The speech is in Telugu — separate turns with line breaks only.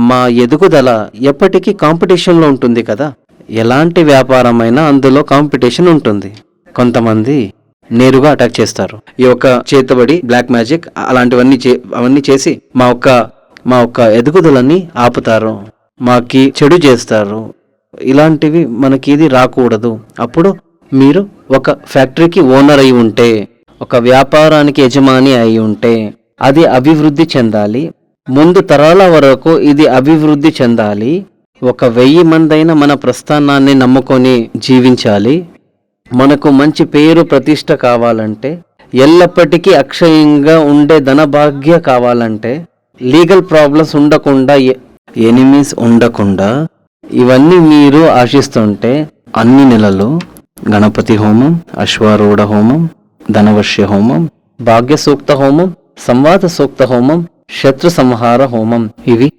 మా ఎదుగుదల ఎప్పటికీ కాంపిటీషన్లో ఉంటుంది కదా? ఎలాంటి వ్యాపారమైనా అందులో కాంపిటీషన్ ఉంటుంది. కొంతమంది నేరుగా అటాక్ చేస్తారు. ఈ యొక్క చేతబడి బ్లాక్ మ్యాజిక్ అలాంటివన్నీ చే అవన్నీ చేసి మా యొక్క మా యొక్క ఎదుగుదలని ఆపుతారు. మాకి చెడు చేస్తారు. ఇలాంటివి మనకి ఇది రాకూడదు. అప్పుడు మీరు ఒక ఫ్యాక్టరీకి ఓనర్ అయి ఉంటే ఒక వ్యాపారానికి యజమాని అయి ఉంటే అది అభివృద్ధి చెందాలి. ముందు తరాల వరకు ఇది అభివృద్ధి చెందాలి. ఒక వెయ్యి మందైన మన ప్రస్థానాన్ని నమ్ముకొని జీవించాలి. మనకు మంచి పేరు ప్రతిష్ట కావాలంటే ఎల్లప్పటికీ అక్షయంగా ఉండే ధనభాగ్య కావాలంటే లీగల్ ప్రాబ్లమ్స్ ఉండకుండా ఎనిమీస్ ఉండకుండా ఇవన్నీ మీరు ఆశిస్తుంటే అన్ని నెలలు గణపతి హోమం అశ్వారూఢ హోమం ధనవశ్య హోమం భాగ్య సూక్త హోమం సంవాద సూక్త హోమం శత్రు సంహార హోమం. ఇవి